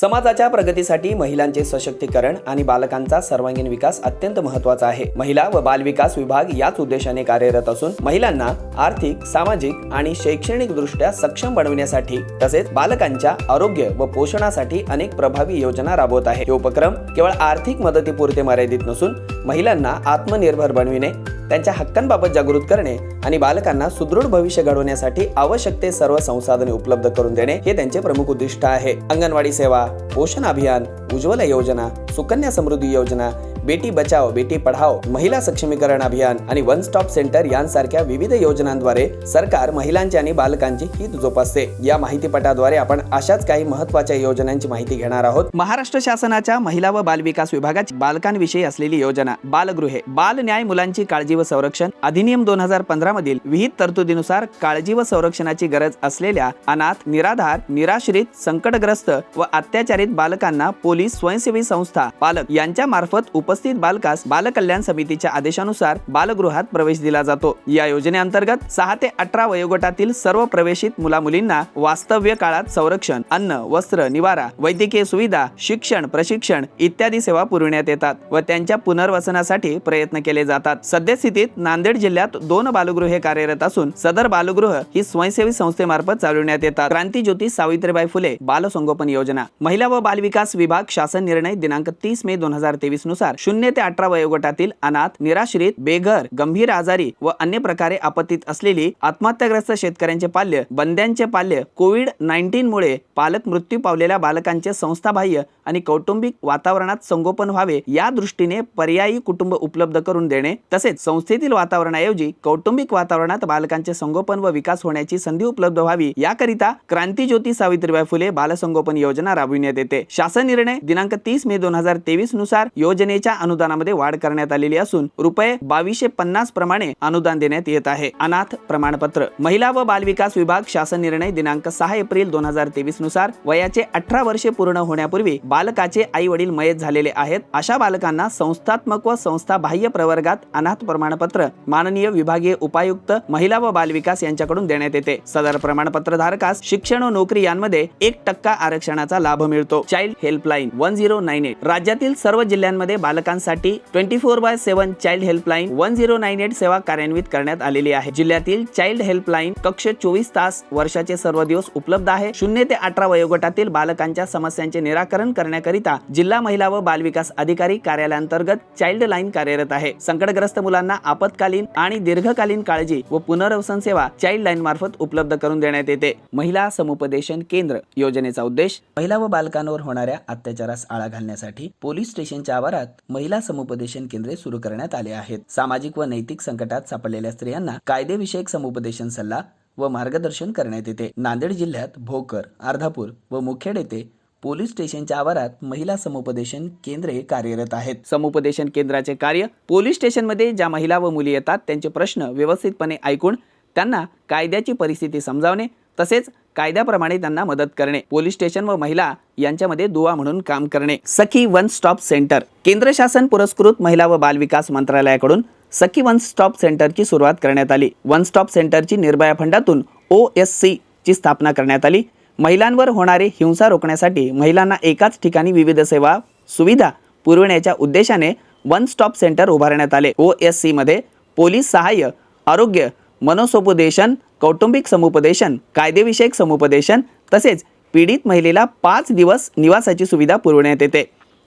समाजाच्या प्रगतीसाठी महिलांचे सशक्तीकरण आणि बालकांचा सर्वांगीण विकास अत्यंत महत्त्वाचा आहे. महिला व बालविकास विभाग याच उद्देशाने कार्यरत असून महिलांना आर्थिक सामाजिक आणि शैक्षणिक दृष्ट्या सक्षम बनविण्यासाठी तसेच बालकांच्या आरोग्य व पोषणासाठी अनेक प्रभावी योजना राबवत आहे. हे उपक्रम केवळ आर्थिक मदतीपुरते मर्यादित नसून महिलांना आत्मनिर्भर बनविणे त्यांच्या हक्कांबाबत जागृत करणे आणि बालकांना सुदृढ भविष्य घडवण्यासाठी आवश्यक ते सर्व संसाधने उपलब्ध करून देणे हे त्यांचे प्रमुख उद्दिष्ट आहे. अंगणवाडी सेवा पोषण अभियान उज्ज्वला योजना सुकन्या समृद्धी योजना बेटी बचाव बेटी पढाओ महिला सक्षमीकरण अभियान आणि वन स्टॉप सेंटर यांसारख्या विविध योजनांद्वारे सरकार महिलांची आणि बालकांची हित जोपासते. या माहितीपटाद्वारे आपण अशाच काही महत्त्वाच्या योजनांची माहिती घेणार आहोत. महाराष्ट्र शासनाच्या महिला व बाल विकास विभागाची बालकांविषयी असलेली योजना बालगृहे बाल न्याय मुलांची काळजी व संरक्षण अधिनियम दोन हजार पंधरा मधील विहित तरतुदीनुसार काळजी व संरक्षणाची गरज असलेल्या अनाथ निराधार निराश्रित संकटग्रस्त व अत्याचारित बालकांना पोलीस स्वयंसेवी संस्था पालक यांच्या मार्फत उपस्थित बालकास बालकल्याण समितीच्या आदेशानुसार बालगृहात प्रवेश दिला जातो. या योजनेअंतर्गत सहा ते अठरा वयोगटातील सर्व प्रवेशित मुला मुलींना वास्तव्य काळात संरक्षण अन्न वस्त्र निवारा वैद्यकीय सुविधा शिक्षण प्रशिक्षण इत्यादी सेवा पुरविण्यात येतात व त्यांच्या पुनर्वसनासाठी प्रयत्न केले जातात. सद्यस्थितीत नांदेड जिल्ह्यात दोन बालगृहे कार्यरत असून सदर बालगृह ही स्वयंसेवी संस्थेमार्फत चालविण्यात येतात. क्रांती ज्योती सावित्रीबाई फुले बालसंगोपन योजना. महिला व बालविकास विभाग शासन निर्णय दिनांक तीस मे दोन हजार तेवीसनुसार शून्य ते अठरा वयोगटातील अनाथ निराश्रित बेघर गंभीर आजारी व अन्य प्रकारे आपत्तीत असलेली आत्महत्याग्रस्त शेतकऱ्यांचे पाल्य बंद्यांचे पाल्य कोविड नाईन्टीन मुळे पालक मृत्यू पावलेल्या बालकांचे संस्थाबाह्य आणि कौटुंबिक वातावरणात संगोपन व्हावे या दृष्टीने पर्यायी कुटुंब उपलब्ध करून देणे तसेच संस्थेतील वातावरणाऐवजी कौटुंबिक वातावरणात बालकांचे संगोपन व विकास होण्याची संधी उपलब्ध व्हावी याकरिता क्रांती ज्योती सावित्रीबाई फुले बालसंगोपन योजना राबविण्यात येते. शासन निर्णय दिनांक तीस मे दोन हजार तेवीसनुसार योजनेच्या अनुदानामध्ये वाढ करण्यात आलेली असून रुपये बावीसशे पन्नास प्रमाणे अनुदान देण्यात येत आहे. अनाथ प्रमाणपत्र. महिला व बालविकास विभाग शासन निर्णय दिनांक सहा एप्रिल दोन हजार तेवीसनुसार वयाचे अठरा वर्षे पूर्ण होण्यापूर्वी बालकाचे आई वडील मयत झालेले आहेत. अशा बालकांना संस्थात्मक व संस्था बाह्य प्रवर्गात अनाथ प्रमाणपत्र माननीय विभागीय उपायुक्त महिला व बालविकास यांच्याकडून देण्यात येते. सदर प्रमाणपत्र धारकास शिक्षण व नोकरी यांमध्ये एक टक्का आरक्षणाचा लाभ मिळतो. Child helpline one zero nine eight. राज्यातील सर्व जिल्ह्यांमध्ये बाल बालकांसाठी twenty four by seven child helpline one zero nine eight सेवा कार्यान्वित करण्यात आलेली आहे. जिल्ह्यातील चाइल्ड हेल्पलाईन कक्ष चोवीस तास वर्षाचे सर्व दिवस उपलब्ध आहे. शून्य ते अठरा वयोगटातील बालकांच्या समस्यांचे निराकरण करण्याकरिता जिल्हा महिला व बालविकास अधिकारी कार्यालयांतर्गत चाइल्ड लाईन कार्यरत आहे. संकटग्रस्त मुलांना आपत्कालीन आणि दीर्घकालीन काळजी व पुनर्वसन सेवा चाइल्ड लाईन मार्फत उपलब्ध करून देण्यात येते. महिला समुपदेशन केंद्र योजनेचा उद्देश महिला व बालकांवर होणाऱ्या अत्याचारास आळा घालण्यासाठी पोलीस स्टेशनच्या आवारात महिला समुपदेशन केंद्रे सुरू करण्यात आले आहेत. सामाजिक व नैतिक संकटात सापडलेल्या स्त्रियांना कायदेविषयक समुपदेशन सल्ला व मार्गदर्शन करण्यात येते. नांदेड जिल्ह्यात भोकर अर्धापूर व मुखेड येथे पोलीस स्टेशनच्या आवारात महिला समुपदेशन केंद्रे कार्यरत आहेत. समुपदेशन केंद्राचे कार्य पोलीस स्टेशनमध्ये ज्या महिला व मुली येतात त्यांचे प्रश्न व्यवस्थितपणे ऐकून त्यांना कायद्याची परिस्थिती समजावणे तसेच कायद्याप्रमाणे त्यांना मदत करणे पोलीस स्टेशन व महिला यांच्यामध्ये दुवा म्हणून काम करणे. Sakhi one stop centre. केंद्र शासन पुरस्कृत महिला व बालविकास मंत्रालयाकडून सखी वन स्टॉप सेंटरची सुरुवात करण्यात आली. वन स्टॉप सेंटरची निर्भया फंडातून ओ एस सी ची स्थापना करण्यात आली. महिलांवर होणारी हिंसा रोखण्यासाठी महिलांना एकाच ठिकाणी विविध सेवा सुविधा पुरविण्याच्या उद्देशाने वन स्टॉप सेंटर उभारण्यात आले. ओ एस सीमध्ये पोलीस सहाय्य आरोग्य मनोसमुपदेशन कौटुंबिक समुपदेशन कायदेविषयक समुपदेशन तसेच पीडित महिलेला पाच दिवस निवासाची सुविधा पुरवण्यात येते.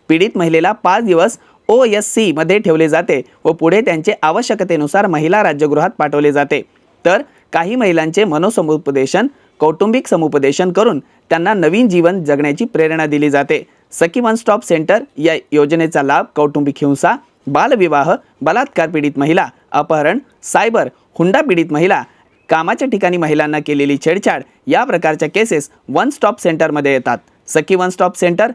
पीडित महिलेला पाच दिवस ओ एस सीमध्ये ठेवले जाते व पुढे त्यांचे आवश्यकतेनुसार महिला राज्यगृहात पाठवले जाते. तर काही महिलांचे मनोसमुपदेशन कौटुंबिक समुपदेशन करून त्यांना नवीन जीवन जगण्याची प्रेरणा दिली जाते. सखी वन स्टॉप सेंटर या योजनेचा लाभ कौटुंबिक हिंसा बालविवाह बलात्कार पीडित महिला अपहरण सायबर हुंडा पीडित महिला कामाच्या ठिकाणी महिलांना केलेली छेडछाड या प्रकारच्या केसेस वन स्टॉप सेंटरमध्ये येतात. सखी वन स्टॉप सेंटर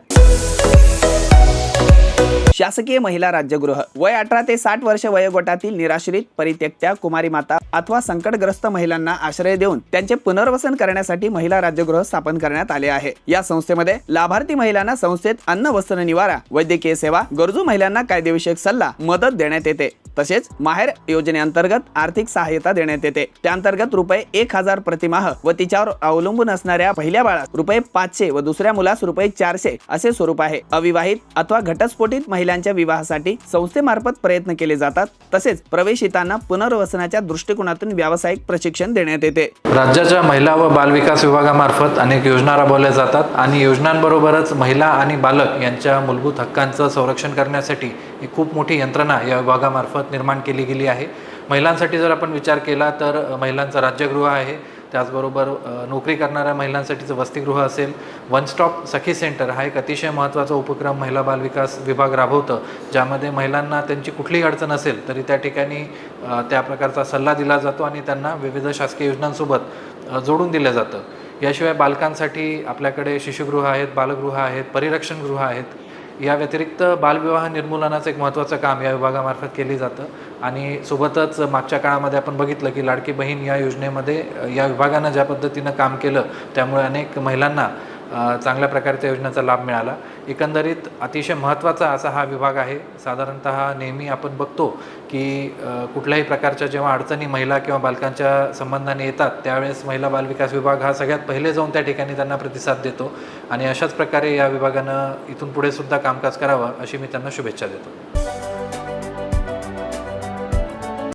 शासकीय महिला राज्यगृह. वय अठरा ते साठ वर्ष वयोगटातील निराश्रित परित्यक्त्या कुमारी माता अथवा संकटग्रस्त महिलांना आश्रय देऊन त्यांचे पुनर्वसन करण्यासाठी महिला राज्यगृह स्थापन करण्यात आले आहे. या संस्थेमध्ये लाभार्थी महिलांना संस्थेत अन्न वस्त्र निवारा वैद्यकीय सेवा गरजू महिलांना कायदेविषयक सल्ला मदत देण्यात येते. तसेच माहेर योजनेअंतर्गत आर्थिक सहाय्यता देण्यात येते. त्याअंतर्गत रुपये एक हजार प्रतिमाह व तिच्यावर अवलंबून असणाऱ्या पहिल्या बाळास रुपये पाचशे व दुसऱ्या मुलास रुपये चारशे असे स्वरूप आहे. अविवाहित अथवा घटस्फोटित महिलांच्या विवाहासाठी संस्थेमार्फत प्रयत्न केले जातात. तसेच प्रवेशितांना पुनर्वसनाच्या दृष्टिकोनातून व्यावसायिक प्रशिक्षण देण्यात येते. राज्याच्या महिला व बालविकास विभागामार्फत अनेक योजना राबवल्या जातात आणि योजनांबरोबरच महिला आणि बालक यांच्या मूलभूत हक्कांचं संरक्षण करण्यासाठी एक खूप मोठी यंत्रणा या विभागामार्फत निर्माण केली गेली आहे. महिलांसाठी जर आपण विचार केला तर महिलांचं राज्यगृह आहे त्याचबरोबर नोकरी करणाऱ्या महिलांसाठीचं वसतिगृह असेल वन स्टॉप सखी सेंटर हा एक अतिशय महत्त्वाचा उपक्रम महिला बालविकास विभाग राबवतं ज्यामध्ये महिलांना त्यांची कुठलीही अडचण असेल तरी त्या ठिकाणी त्या प्रकारचा सल्ला दिला जातो आणि त्यांना विविध शासकीय योजनांसोबत जोडून दिलं जातं. याशिवाय बालकांसाठी आपल्याकडे शिशुगृह आहेत बालगृह आहेत परिरक्षणगृह आहेत या व्यतिरिक्त बालविवाह निर्मूलनाचं एक महत्त्वाचं काम या विभागामार्फत केली जातं. आणि सोबतच मागच्या काळामध्ये आपण बघितलं की लाडकी बहीण या योजनेमध्ये या विभागानं ज्या पद्धतीनं काम केलं त्यामुळे अनेक महिलांना चांगल्या प्रकारच्या योजनेचा लाभ मिळाला. एकंदरीत अतिशय महत्त्वाचा असा हा विभाग आहे. साधारणत नेहमी आपण बघतो की कुठल्याही प्रकारच्या जेव्हा अडचणी महिला किंवा बालकांच्या संबंधाने येतात त्यावेळेस महिला बालविकास विभाग हा सगळ्यात पहिले जाऊन त्या ठिकाणी त्यांना प्रतिसाद देतो आणि अशाच प्रकारे या विभागानं इथून पुढे सुद्धा कामकाज करावं अशी मी त्यांना शुभेच्छा देतो.